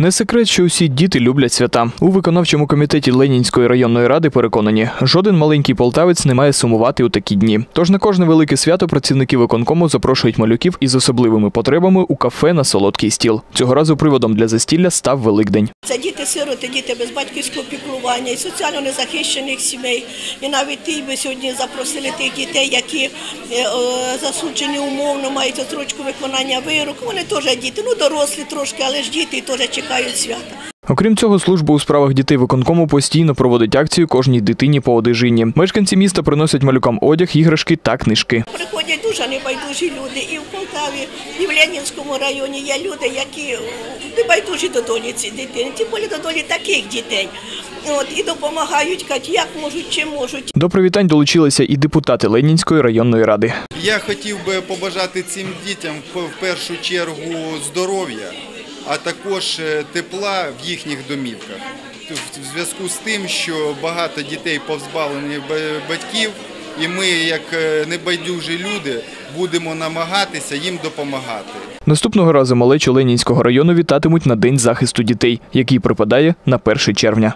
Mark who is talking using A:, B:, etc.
A: Не секрет, що усі діти люблять свята. У виконавчому комітеті Ленінської районної ради переконані, жоден маленький полтавець не має сумувати у такі дні. Тож на кожне велике свято працівники виконкому запрошують малюків із особливими потребами у кафе на солодкий стіл. Цього разу приводом для застілля став Великдень.
B: Це діти-сироти, діти без батьківського піклування і соціально незахищених сімей. І навіть ті би сьогодні запросили тих дітей, які е, засуджені умовно, мають отсрочку виконання вироку. Вони теж діти, ну дорослі трошки, але ж діти теж чекають свята.
A: Окрім цього, служба у справах дітей виконкому постійно проводить акцію кожній дитині по одежині. Мешканці міста приносять малюкам одяг, іграшки та книжки.
B: Приходять дуже небайдужі люди і в Полтаві, і в Ленінському районі є люди, які небайдужі до долі ці дитини, тим більше до долі таких дітей. От, і допомагають, як можуть, чим можуть.
A: До привітань долучилися і депутати Ленінської районної ради.
C: Я хотів би побажати цим дітям в в першу чергу здоров'я, а також е, тепла в їхніх домівках. В зв'язку з тим, що багато дітей повзбавлені батьків, і ми, як е, небайдужі люди, будемо намагатися їм допомагати.
A: Наступного разу малечу Ленінського району вітатимуть на День захисту дітей, який припадає на 1 червня.